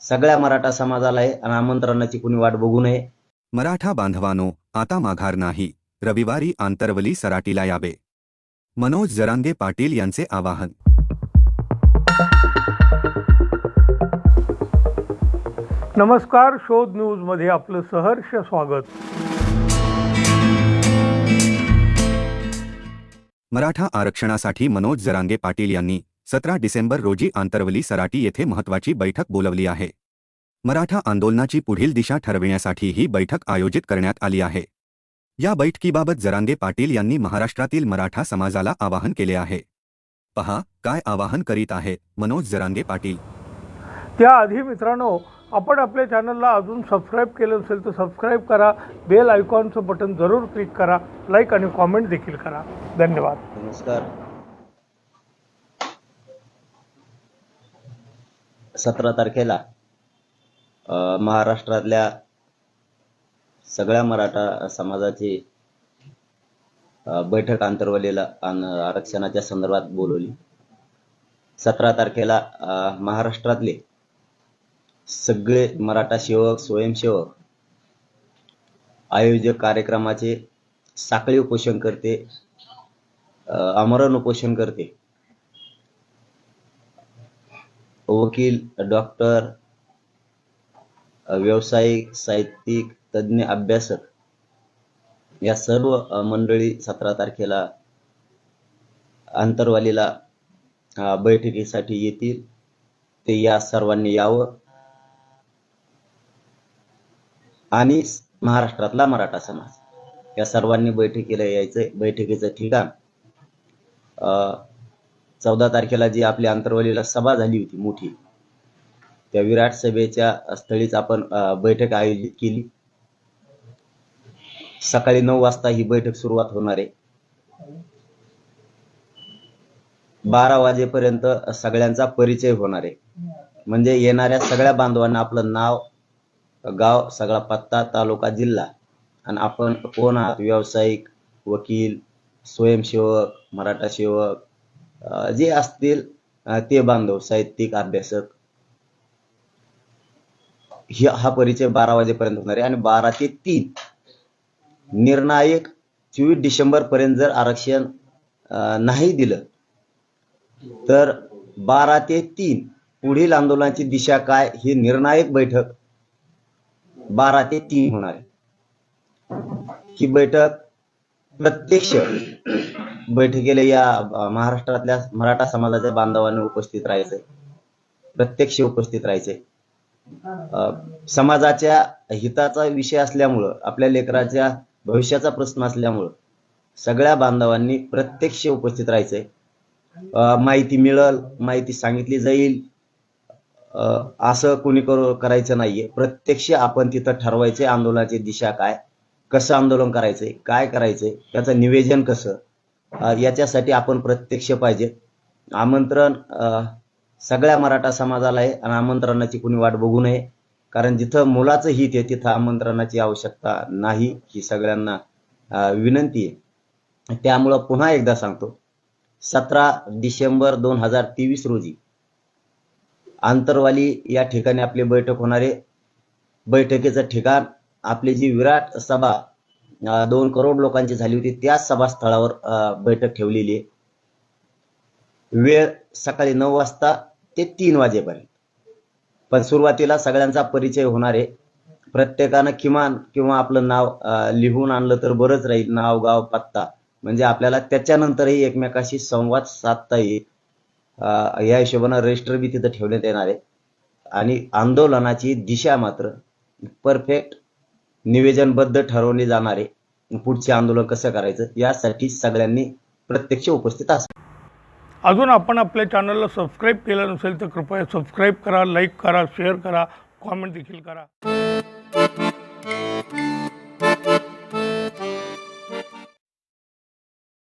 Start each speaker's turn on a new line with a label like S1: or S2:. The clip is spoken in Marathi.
S1: सगळ्या मराठा समाजाला आहे आणि आमंत्रणाची कुणी वाट बघू नये.
S2: मराठा बांधवानो आता माघार नाही. रविवारी आंतरवली सराटीला यावे. मनोज जरांगे पाटील यांचे आवाहन.
S3: नमस्कार शोध न्यूजमध्ये आपलं सहर्ष स्वागत.
S2: मराठा आरक्षणासाठी मनोज जरांगे पाटील यांनी सतरा डिसेंबर रोजी आंतरवली सराटी येथे महत्त्वाची बैठक बोलवली आहे. मराठा आंदोलनाची पुढील दिशा ठरविण्यासाठी ही बैठक आयोजित करण्यात आली आहे. या बैठकीबाबत जरांगे पाटील यांनी महाराष्ट्रातील मराठा समाजाला आवाहन केले आहे. पहा काय आवाहन करीत आहे मनोज जरांगे पाटील.
S3: त्याआधी मित्रांनो आपण आपल्या चॅनलला अजून सबस्क्राईब केलं नसेल तर सबस्क्राईब करा बेल आयकॉनचं बटन जरूर क्लिक करा लाईक आणि कॉमेंट देखील करा. धन्यवाद.
S1: नमस्कार. सतरा तारखेला महाराष्ट्रातल्या सगळ्या मराठा समाजाची बैठक आंतरवलीला आरक्षणाच्या संदर्भात बोलवली. सतरा तारखेला महाराष्ट्रातले सगळे मराठा सेवक स्वयंसेवक आयोजक कार्यक्रमाचे साखळी उपोषण करते आमरण उपोषण करते. वकील डॉक्टर व्यावसायिक साहित्यिक तज्ज्ञ अभ्यासक या सर्व मंडळी सतरा तारखेला आंतरवालीला बैठकीसाठी येतील. ते या सर्वांनी यावं. आणि महाराष्ट्रातला मराठा समाज. या सर्वांनी बैठकीला यायचंय. बैठकीचं ठिकाण चौदा तारखेला जी आपली आंतरवलीला सभा झाली होती मोठी त्या विराट सभेच्या स्थळीच आपण बैठक आयोजित केली. सकाळी नऊ वाजता ही बैठक सुरुवात होणार आहे. बारा वाजेपर्यंत सगळ्यांचा परिचय होणार आहे. म्हणजे येणाऱ्या सगळ्या बांधवांना आपलं नाव गाव सगळा पत्ता तालुका जिल्हा आणि आपण कोण आहात? व्यावसायिक वकील स्वयंसेवक मराठा सेवक जे असतील ते बांधव साहित्यिक अभ्यासक हा परिचय बारा वाजेपर्यंत होणार आहे. आणि बारा ते तीन निर्णायक चोवीस डिसेंबर पर्यंत जर आरक्षण नाही दिलं तर बारा ते तीन पुढील आंदोलनाची दिशा काय? ही निर्णायक बैठक बारा ते तीन होणार आहे. ही बैठक प्रत्यक्ष बैठकीला या महाराष्ट्रातल्या मराठा समाजाच्या बांधवांनी उपस्थित राहायचंय प्रत्यक्ष उपस्थित राहायचंय समाजाच्या हिताचा विषय असल्यामुळं आपल्या लेकराच्या भविष्याचा प्रश्न असल्यामुळं सगळ्या बांधवांनी प्रत्यक्ष उपस्थित राहायचंय माहिती मिळल माहिती सांगितली जाईल. असं कोणी करू करायचं नाहीये. प्रत्यक्ष आपण तिथं ठरवायचे आंदोलनाची दिशा काय कसं आंदोलन करायचंय काय करायचंय त्याचं निवेदन कसं याच्यासाठी आपण प्रत्यक्ष पाहिजे. आमंत्रण सगळ्या मराठा समाजाला आहे आणि आमंत्रणाची कुणी वाट बघू नये. कारण जिथं मुलाचं हित आहे तिथं आमंत्रणाची आवश्यकता नाही ही सगळ्यांना विनंती आहे. त्यामुळं पुन्हा एकदा सांगतो. सतरा डिसेंबर दोन हजार तेवीस रोजी आंतरवाली या ठिकाणी आपली बैठक होणार आहे. बैठकीचं ठिकाण आपली जी विराट सभा दोन करोड लोकांची झाली होती. त्याच सभास्थळावर बैठक ठेवलेली आहे. वेळ सकाळी नऊ वाजता ते तीन वाजेपर्यंत. पण सुरुवातीला सगळ्यांचा परिचय होणार आहे. प्रत्येकानं किमान किंवा आपलं नाव लिहून आणलं तर बरंच राहील. नाव गाव पत्ता. म्हणजे आपल्याला त्याच्यानंतरही एकमेकाशी संवाद साधता येईल. या हिशोबानं रजिस्टर बी तिथं ठेवण्यात येणार आहे. आणि आंदोलनाची दिशा मात्र परफेक्ट निवेदनबद्ध ठरवली जाणार आहे. पुढचे आंदोलन कसं करायचं यासाठी सगळ्यांनी प्रत्यक्ष उपस्थित असावं.
S3: अजून आपण आपल्या चॅनलला सबस्क्राईब केलं नसेल तर कृपया सबस्क्राईब करा लाईक करा शेअर करा कॉमेंट देखील करा.